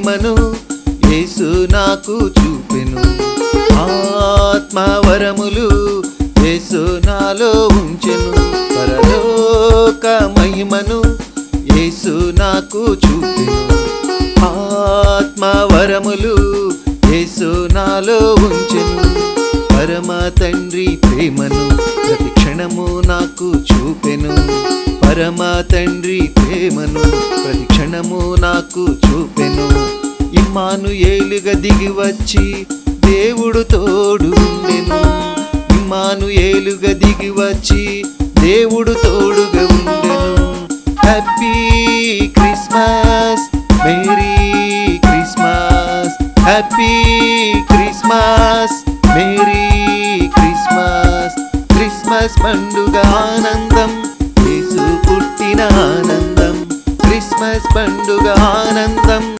మహిమను యేసు నాకు చూపెను. ఆత్మవరములు యేసు నాలో ఉంచెను. పరలోక మహిమను యేసు నాకు చూపెను. ఆత్మవరములు యేసు నాలో ఉంచెను. పరమ తండ్రి ప్రేమను ప్రతి క్షణము నాకు చూపెను. పరమ తండ్రి ప్రేమను ప్రతి క్షణము నాకు చూపెను. మాను ఏలుగా దిగి వచ్చి దేవుడు తోడు ఉండెను ఇమ్మాను ఏలుగా దిగి వచ్చి దేవుడు తోడుగా ఉండెను. Happy Christmas merry Christmas happy Christmas merry Christmas Christmas పండుగ ఆనందం యేసు పుట్టిన ఆనందం. క్రిస్మస్ పండుగ ఆనందం.